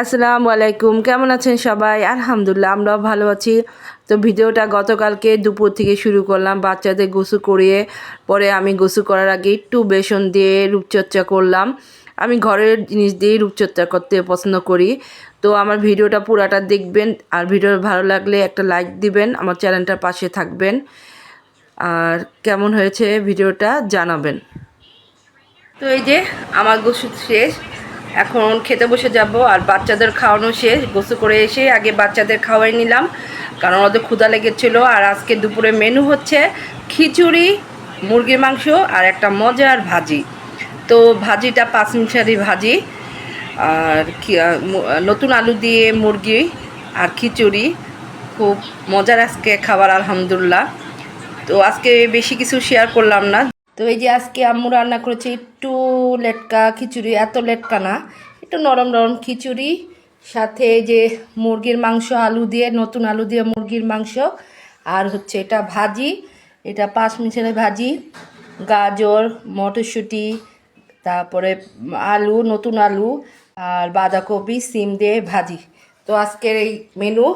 আসসালামু আলাইকুম। কেমন আছেন সবাই? আলহামদুলিল্লাহ, আমরাও ভালো আছি। তো ভিডিওটা গতকালকে দুপুর থেকে শুরু করলাম, বাচ্চাদের গোসু করিয়ে। পরে আমি গোসু করার আগে একটু বেসন দিয়ে রূপচর্চা করলাম। আমি ঘরের জিনিস দিয়েই রূপচর্চা করতে পছন্দ করি। তো আমার ভিডিওটা পুরাটা দেখবেন আর ভিডিও ভালো লাগলে একটা লাইক দিবেন, আমার চ্যানেলটার পাশে থাকবেন। আর কেমন হয়েছে ভিডিওটা জানাবেন। তো এই যে আমার গোসু শেষ এখন খেতে বসে যাব আর বাচ্চাদের খাওয়ানো শেষ। গোসু করে এসে আগে বাচ্চাদের খাওয়াই নিলাম, কারণ ওদের ক্ষুধা লেগেছিলো। আর আজকে দুপুরে মেনু হচ্ছে খিচুড়ি, মুরগির মাংস আর একটা মজার ভাজি। তো ভাজিটা পাঁচ মিশারি ভাজি। আর নতুন আলু দিয়ে মুরগি আর খিচুড়ি। খুব মজার আজকে খাবার, আলহামদুলিল্লাহ। তো আজকে বেশি কিছু শেয়ার করলাম না। তো এই যে আজকে আম্মু রান্না করেছে একটু লেটকা খিচুড়ি, এত লেটকা না, একটু নরম নরম খিচুড়ি, সাথে যে মুরগির মাংস, আলু দিয়ে, নতুন আলু দিয়ে মুরগির মাংস, আর হচ্ছে এটা ভাজি, এটা পাঁচ মিশালি ভাজি, গাজর, মটরশুঁটি, তারপরে আলু, নতুন আলু, আর বাঁধাকপি, সিম দিয়ে ভাজি। তো আজকের এই মেনু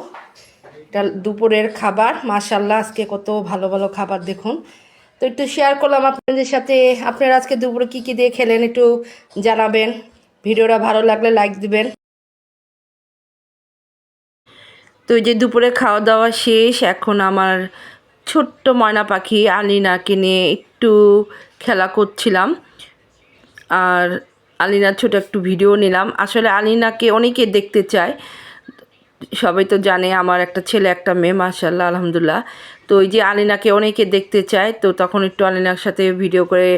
এটা দুপুরের খাবার মাশাল্লাহ আজকে কত ভালো ভালো খাবার, দেখুন। তো একটু শেয়ার করলাম আপনাদের সাথে। আপনারা আজকে দুপুরে কী কী দিয়ে খেলেন একটু জানাবেন। ভিডিওটা ভালো লাগলে লাইক দিবেন। তো যে দুপুরে খাওয়া দাওয়া শেষ, এখন আমার ছোট্ট ময়না পাখি আলিনাকে নিয়ে একটু খেলা করছিলাম। আর আলিনার ছোট একটু ভিডিও নিলাম। আসলে আলিনাকে অনেকে দেখতে চায় সবাই তো জানে আমার একটা ছেলে, একটা মেয়ে মাশাল্লাহ আলহামদুলিল্লাহ। তো ওই যে আলিনাকে অনেকে দেখতে চায়, তো তখন একটু আলিনার সাথে ভিডিও করে,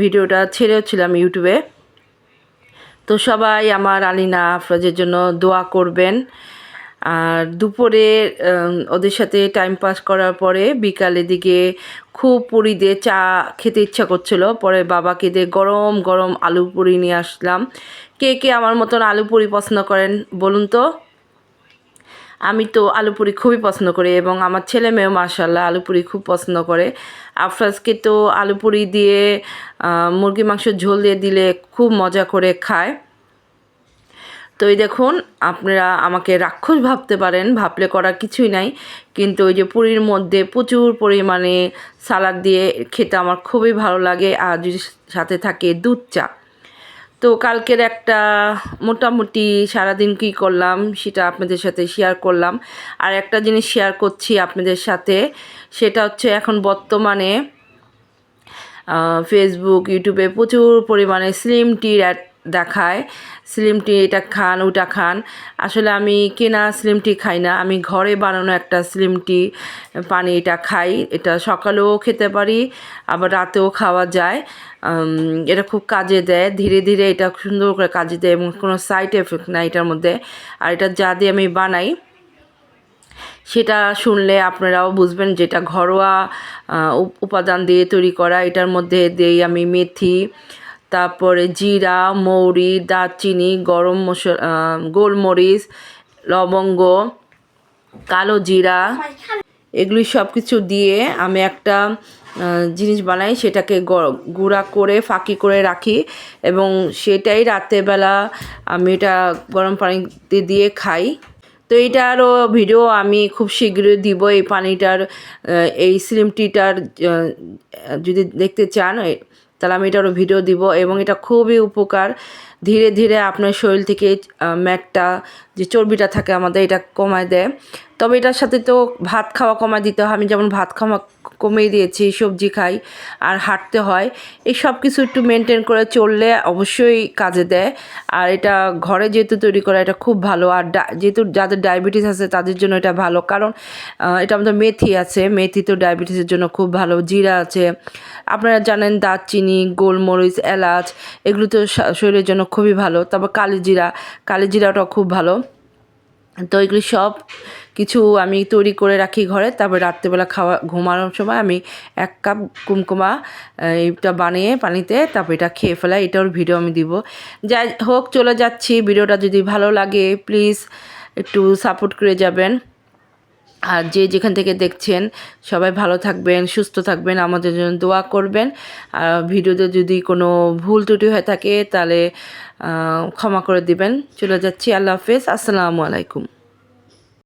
ভিডিওটা ছেড়েও ছিলাম ইউটিউবে তো সবাই আমার আলিনা, আফরাজের জন্য দোয়া করবেন। আর দুপুরে ওদের সাথে টাইম পাস করার পরে বিকালের দিকে খুব পুরি দিয়ে চা খেতে ইচ্ছা করছিল। পরে বাবাকে দিয়ে গরম গরম আলু পুরি নিয়ে আসলাম। কে কে আমার মতন আলু পুরি পছন্দ করেন বলুন তো? আমি তো আলু পুরি খুবই পছন্দ করি এবং আমার ছেলে মেয়েও মার্শাল্লাহ আলু পুরি খুব পছন্দ করে। আফরাজকে তো আলু পুরি দিয়ে মুরগি মাংস ঝোল দিয়ে দিলে খুব মজা করে খায়। তো এই দেখুন, আপনারা আমাকে রাক্ষস ভাবতে পারেন, ভাবলে করার কিছুই নাই। কিন্তু ওই যে পুরীর মধ্যে প্রচুর পরিমাণে সালাদ দিয়ে খেতে আমার খুবই ভালো লাগে। আর যদি সাথে থাকে দুধ চা। তো কালকের একটা মোটামুটি সারাদিন কী করলাম সেটা আপনাদের সাথে শেয়ার করলাম। আর একটা জিনিস শেয়ার করছি আপনাদের সাথে, সেটা হচ্ছে এখন বর্তমানে ফেসবুক ইউটিউবে প্রচুর পরিমাণে স্লিম টির অ্যাড দেখায়। স্লিম টি এটা খান, ওটা খান। আসলে আমি কেনা স্লিম টি খাই না। আমি ঘরে বানানো একটা স্লিম টি পানি এটা খাই। এটা সকালেও খেতে পারি, আবার রাতেও খাওয়া যায়। এটা খুব কাজে দেয়। ধীরে ধীরে এটা সুন্দর করে কাজে দেয় এবং কোনো সাইড এফেক্ট নাই এটার মধ্যে। আর এটা যা দিয়ে আমি বানাই, সেটা শুনলে আপনারাও বুঝবেন যেটা ঘরোয়া উপ- উপাদান দিয়ে তৈরি করা। এটার মধ্যে দেই আমি মেথি তারপরে জিরা, মৌরি, দারচিনি, গরম মশলা গোলমরিচ, লবঙ্গ, কালো জিরা, এগুলি সব কিছু দিয়ে আমি একটা জিনিস বানাই, সেটাকে গুঁড়া করে, ফাঁকি করে রাখি। এবং সেটাই রাত্রেবেলা আমি এটা গরম পানিতে দিয়ে খাই। তো এইটারও ভিডিও আমি খুব শীঘ্রই দিব। এই পানিটার এই স্লিম টিটার যদি দেখতে চান তাহলে আমি এটারও ভিডিও দিব এবং এটা খুবই উপকার। ধীরে ধীরে আপনার শরীর থেকে ম্যাটটা যে চর্বিটা থাকে আমাদের, এটা কমায় দেয়। তবে এটার সাথে তো ভাত খাওয়া কমায় দিতে হয়। আমি যেমন ভাত খাওয়া কমিয়ে দিয়েছি, সবজি খাই আর হাঁটতে হয়, এই সব কিছু একটু মেনটেন করে চললে অবশ্যই কাজে দেয়। আর এটা ঘরে যেহেতু তৈরি করা, এটা খুব ভালো। আর যেহেতু যাদের ডায়াবেটিস আছে, তাদের জন্য এটা ভালো। কারণ এটা আমাদের মেথি আছে, মেথি তো ডায়াবেটিসের জন্য খুব ভালো। জিরা আছে, আপনারা জানেন দারচিনি, গোলমরিচ, এলাচ, এগুলো তো শরীরের জন্য খুবই ভালো। তারপর কালি জিরা কালি জিরাটাও খুব ভালো। তো এগুলি সব কিছু আমি তৈরি করে রাখি ঘরে। তারপর রাত্রেবেলা খাওয়া, ঘুমানোর সময় আমি এক কাপ কুমকুমা এইটা বানিয়ে পানিতে তারপর এটা খেয়ে ফেলাই। এটার ভিডিও আমি দিব। যাই হোক, চলে যাচ্ছি। ভিডিওটা যদি ভালো লাগে প্লিজ একটু সাপোর্ট করে যাবেন। আর যে যেখান থেকে দেখছেন, সবাই ভালো থাকবেন, সুস্থ থাকবেন, আমাদের জন্য দোয়া করবেন। আর ভিডিওতে যদি কোনো ভুল ত্রুটি হয়ে থাকে, তাহলে ক্ষমা করে দিবেন। চলে যাচ্ছি। আল্লাহ হাফেজ। আসসালামু আলাইকুম।